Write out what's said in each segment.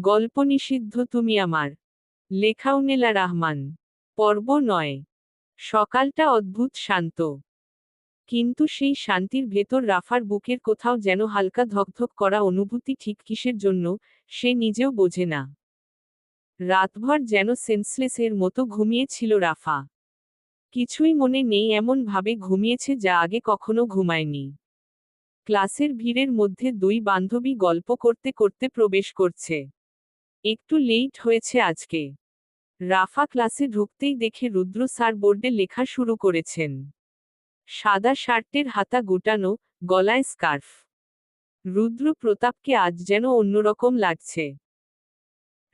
গল্প নিষিদ্ধ তুমি আমার। লেখাউনেলা রহমান। পর্ব নয়। সকালটা অদ্ভুত শান্ত। কিন্তু সেই শান্তির ভেতর রাফার বুকের কোথাও যেন হালকা ধকধক করা অনুভূতি ঠিক কিসের জন্য, সে নিজেও বোঝে না। রাতভর যেন সেন্সলেস এর মতো ঘুমিয়েছিল রাফা। কিছুই মনে নেই এমন ভাবে ঘুমিয়েছে যা আগে কখনো ঘুমায়নি। ক্লাসের ভিড়ের মধ্যে দুই বান্ধবী গল্প করতে করতে প্রবেশ করছে। একটু লেট হয়েছে আজকে। রাফা ক্লাসে ঢুকতেই দেখে রুদ্র স্যার বোর্ডে লেখা শুরু করেছেন। সাদা শার্টের হাতা গুটানো, গলায় স্কার্ফ। রুদ্র প্রতাপকে আজ যেন অন্যরকম লাগছে।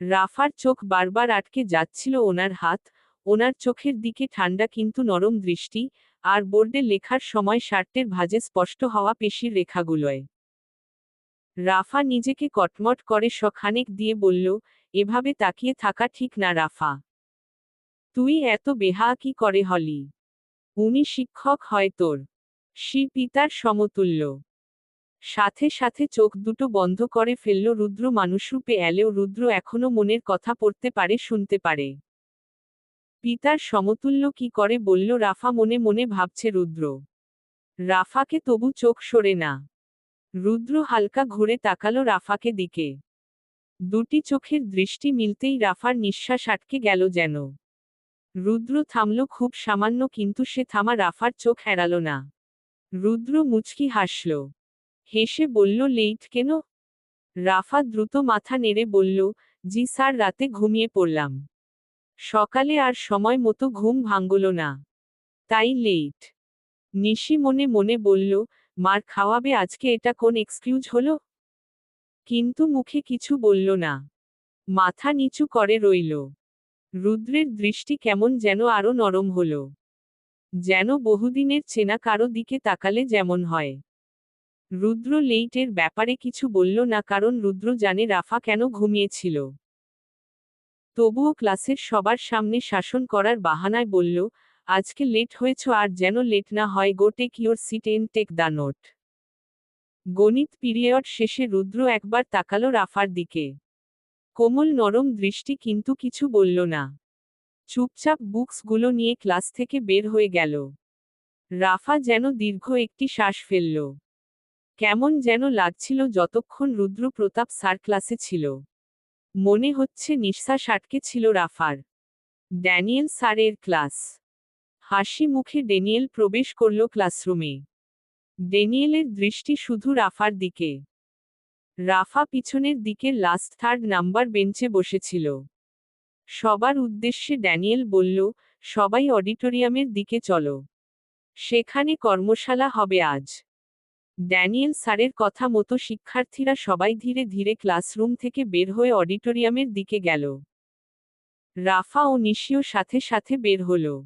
রাফার চোখ বারবার আটকে যাচ্ছিল ওনার হাত, ওনার চোখের দিকে ঠান্ডা কিন্তু নরম দৃষ্টি, আর বোর্ডে লেখার সময় শার্টের ভাঁজে স্পষ্ট হওয়া পেশির রেখাগুলোয়। রাফা নিজেকে কটমট করে সখানেক দিয়ে বলল, এভাবে তাকিয়ে থাকা ঠিক না রাফা। তুই এত বেহা কি করে হলি। উনি শিক্ষক হয় তোর। শি পিতার সমতুল্য। সাথে সাথে চোখ দুটো বন্ধ করে ফেলল রুদ্র মানুষরূপে এলেও রুদ্র এখনও মনের কথা পড়তে পারে, শুনতে পারে। পিতার সমতুল্য কি করে বলল রাফা মনে মনে ভাবছে রুদ্র। রাফাকে তবু চোখ সরে না। রুদ্র হালকা ঘুরে তাকালো রাফাকে দিকে। দুটি চোখের দৃষ্টি মিলতেই রাফার নিঃশ্বাস আটকে গেল যেন। রুদ্র থামল খুব সামান্য কিন্তু সে থামা রাফার চোখ এড়াল না। রুদ্র মুচকি হাসল। হেসে বলল লেট কেন? রাফা দ্রুত মাথা নেড়ে বলল, জি স্যার, রাতে ঘুমিয়ে পড়লাম। সকালে আর সময় মতো ঘুম ভাঙ্গল না। তাই লেট নিশি মনে মনে বলল মার খাওয়াবে আজকে এটা কোন এক্সকিউজ হলো? কিন্তু মুখে কিছু বলল না। মাথা নিচু করে রইল। রুদ্রের দৃষ্টি কেমন যেন আরও নরম হল। যেন বহুদিনের চেনা কারও দিকে তাকালে যেমন হয়। রুদ্র লেইটের ব্যাপারে কিছু বলল না কারণ রুদ্র জানে রাফা কেন ঘুমিয়েছিল। তবুও ক্লাসের সবার সামনে শাসন করার বাহানায় বলল আজকে লেট হয়েছ আর যেন লেট না হয় go take your seat and take the note গণিত পিরিয়ড শেষে রুদ্র একবার তাকালো রাফার দিকে। কোমল নরম দৃষ্টি কিন্তু কিছু বলল না। চুপচাপ বুকসগুলো নিয়ে ক্লাস থেকে বের হয়ে গেল। রাফা যেন দীর্ঘ একটি শ্বাস ফেলল। কেমন যেন লাগছিল যতক্ষণ রুদ্র প্রতাপ স্যার ক্লাসে ছিল। মনে হচ্ছে নিঃশ্বাস আটকে ছিল রাফার। ড্যানিয়েল স্যারের ক্লাস হাসি মুখে ডেনিয়েল প্রবেশ করল ক্লাসরুমে। ডেনিয়েলের দৃষ্টি শুধু রাফার দিকে। রাফা পিছনের দিকে লাস্ট থার্ড নাম্বার বেঞ্চে বসেছিল। সবার উদ্দেশ্যে ড্যানিয়েল বলল, সবাই অডিটোরিয়ামের দিকে চলো। সেখানে কর্মশালা হবে আজ। ড্যানিয়েল স্যারের কথা মতো শিক্ষার্থীরা সবাই ধীরে ধীরে ক্লাসরুম থেকে বের হয়ে অডিটোরিয়ামের দিকে গেল। রাফা ও নিশিও সাথে সাথে বের হল।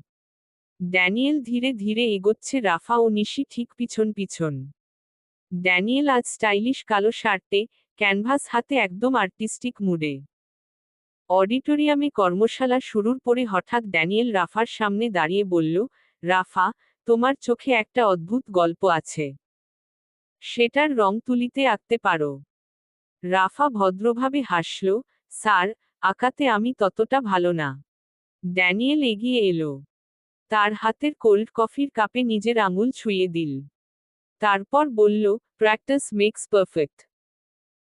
ড্যানিয়েল ধীরে ধীরে এগোচ্ছে রাফা ও নিশি ঠিক পিছন পিছন। ড্যানিয়েল আজ স্টাইলিশ কালো শার্টে, ক্যানভাস হাতে একদম আর্টিস্টিক মুডে। অডিটোরিয়ামে কর্মশালা শুরুর পরে হঠাৎ ড্যানিয়েল রাফার সামনে দাঁড়িয়ে বলল, রাফা, তোমার চোখে একটা অদ্ভুত গল্প আছে। সেটার রং তুলিতে আঁকতে পারো রাফা ভদ্রভাবে হাসল, স্যার, আঁকাতে আমি ততটা ভালো না ড্যানিয়েল এগিয়ে এলো। তার হাতের কোল্ড কফির কাপে নিজের আঙুল ছুঁয়ে দিল। তারপর বলল প্র্যাকটিস মেক্স পারফেক্ট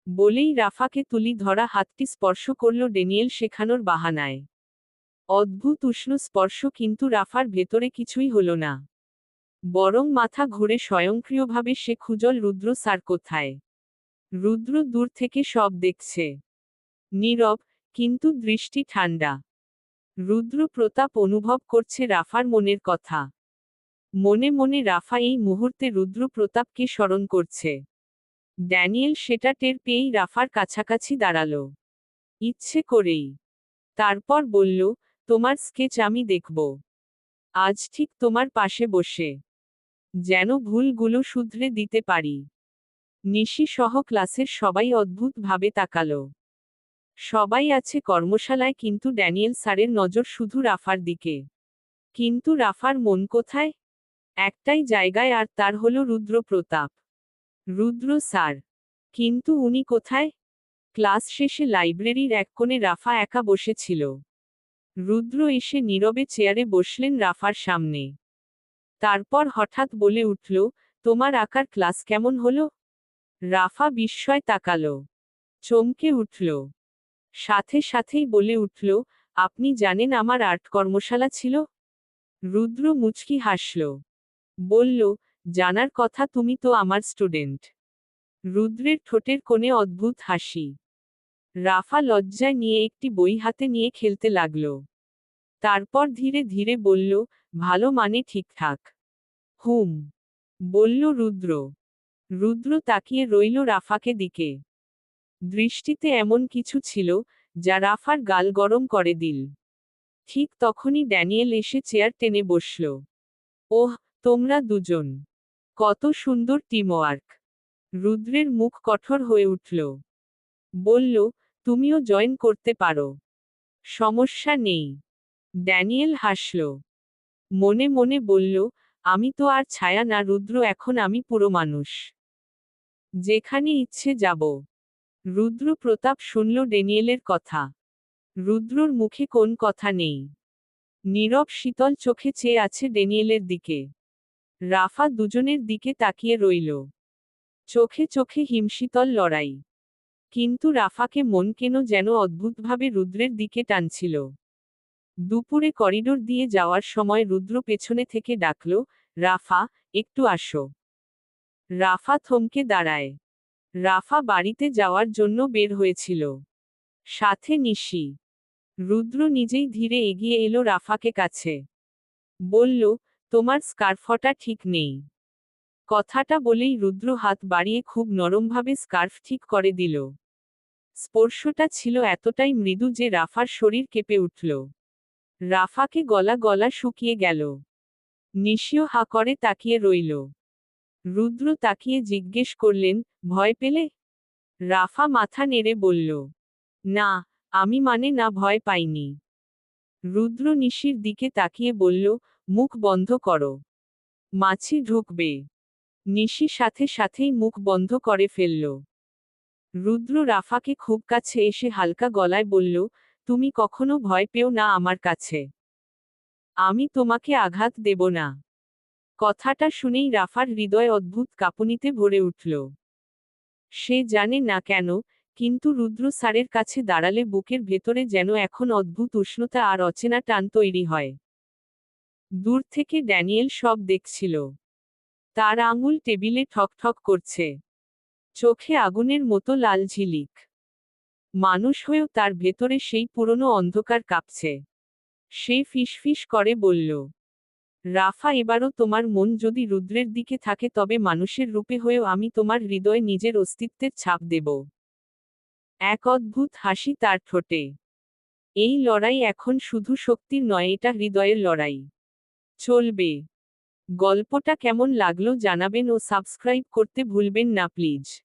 বলেই রাফাকে তুলি ধরা হাতটি স্পর্শ করল ডেনিয়েল শেখানোর বাহানায়। অদ্ভুত উষ্ণ স্পর্শ কিন্তু রাফার ভেতরে কিছুই হল না। বরং মাথা ঘুরে স্বয়ংক্রিয়ভাবে সে খুজল রুদ্র স্যার কোথায়? রুদ্র দূর থেকে সব দেখছে। নীরব, কিন্তু দৃষ্টি ঠান্ডা। রুদ্র প্রতাপ অনুভব করছে রাফার মনের কথা। মনে মনে রাফা এই মুহূর্তে রুদ্র প্রতাপকে স্মরণ করছে। ড্যানিয়েল সেটা টের পেয়েই রাফার কাছাকাছি দাঁড়াল। ইচ্ছে করেই। তারপর বলল, তোমার স্কেচ আমি দেখব। আজ ঠিক তোমার পাশে বসে। যেন ভুলগুলো শুধরে দিতে পারি। নিশি সহ ক্লাসের সবাই অদ্ভুতভাবে তাকালো। সবাই আছে কর্মশালায় কিন্তু ড্যানিয়েল স্যারের নজর শুধু রাফার দিকে। কিন্তু রাফার মন কোথায়? একটাই জায়গায় আর তার হলো রুদ্র প্রতাপ রুদ্র স্যার, কিন্তু উনি কোথায়? ক্লাস শেষে লাইব্রেরির এক কোণে রাফা একা বসেছিল। রুদ্র এসে নীরবে চেয়ারে বসলেন রাফার সামনে। তারপর হঠাৎ বলে উঠল, তোমার আঁকার ক্লাস কেমন হলো? রাফা বিস্ময় তাকালো। চমকে উঠল সাথে সাথেই বলে উঠল, আপনি জানেন আমার আর্ট কর্মশালা ছিল? রুদ্র মুচকি হাসল। বলল, জানার কথা তুমি তো আমার স্টুডেন্ট। রুদ্রের ঠোঁটের কোণে অদ্ভুত হাসি। রাফা লজ্জায় নিয়ে একটি বই হাতে নিয়ে খেলতে লাগল। তারপর ধীরে ধীরে বলল, ভালো মানে ঠিকঠাক হুম, বলল রুদ্র। রুদ্র তাকিয়ে রইল রাফাকে দিকে। দৃষ্টিতে এমন কিছু ছিল, যা রাফার গাল গরম করে দিল। ঠিক তখনই ড্যানিয়েল এসে চেয়ার টেনে বসল। ওহ, তোমরা দুজন। কত সুন্দর টিমওয়ার্ক। রুদ্রের মুখ কঠোর হয়ে উঠল। বলল, তুমিও জয়েন করতে পারো। সমস্যা নেই। ড্যানিয়েল হাসল। মনে মনে বলল, আমি তো আর ছায়া না, রুদ্র, এখন আমি পুরো মানুষ। যেখানে ইচ্ছে যাব। রুদ্র প্রতাপ শুনল ড্যানিয়েলের কথা। রুদ্রর মুখে কোন কথা নেই। নীরব শীতল চোখে চেয়ে আছে ড্যানিয়েলের দিকে। রাফা দুজনের দিকে তাকিয়ে রইল। চোখে চোখে হিমশীতল লড়াই। কিন্তু রাফাকে মন কেন যেন অদ্ভুতভাবে রুদ্রের দিকে টানছিল। দুপুরে করিডোর দিয়ে যাওয়ার সময় রুদ্র পেছনে থেকে ডাকল, রাফা, একটু আসো। রাফা থমকে দাঁড়ায়। রাফা বাড়িতে যাওয়ার জন্য বের হয়েছিল। সাথে নিশি। রুদ্র নিজেই ধীরে এগিয়ে এলো রাফাকে কাছে। বলল, তোমার স্কার্ফটা ঠিক নেই। কথাটা বলেই রুদ্র হাত বাড়িয়ে খুব নরমভাবে স্কার্ফ ঠিক করে দিল। স্পর্শটা ছিল এতটাই মৃদু যে রাফার শরীর কেঁপে উঠল। রাফাকে গলা গলা শুকিয়ে গেল। নিশিও হা করে তাকিয়ে রইল। রুদ্র তাকিয়ে জিজ্ঞেস করলেন, ভয় পেলে? রাফা মাথা নেড়ে বলল, না, আমি মানে না ভয় পাইনি। রুদ্র নিশির দিকে তাকিয়ে বলল, মুখ বন্ধ করো। মাছি ঢুকবে। নিশি সাথে সাথেই মুখ বন্ধ করে ফেলল। রুদ্র রাফাকে খুব কাছে এসে হালকা গলায় বলল, তুমি কখনো ভয় পেও না আমার কাছে। আমি তোমাকে আঘাত দেব না। কথাটা শুনেই রাফার হৃদয় অদ্ভুত কাঁপুনিতে ভরে উঠল। সে জানে না কেন, কিন্তু রুদ্র স্যারের কাছে দাঁড়ালে বুকের ভেতরে যেন এখন অদ্ভুত উষ্ণতা আর অচেনা টান তৈরি হয়। দূর থেকে ড্যানিয়েল সব দেখছিল। তার আঙুল টেবিলে ঠকঠক করছে। চোখে আগুনের মতো লাল ঝিলিক। মানুষ হয়েও তার ভেতরে সেই পুরনো অন্ধকার কাঁপছে। সে ফিসফিস করে বলল রাফা, এবারও তোমার মন যদি রুদ্রের দিকে থাকে তবে মানুষের রূপে হয়েও আমি তোমার হৃদয়ে নিজের অস্তিত্বের ছাপ দেব। এক অদ্ভুত হাসি তার ঠোঁটে। এই লড়াই এখন শুধু শক্তির নয়, এটা হৃদয়ের লড়াই। চলবে। গল্পটা কেমন লাগল জানাবেন ও সাবস্ক্রাইব করতে ভুলবেন না, প্লিজ।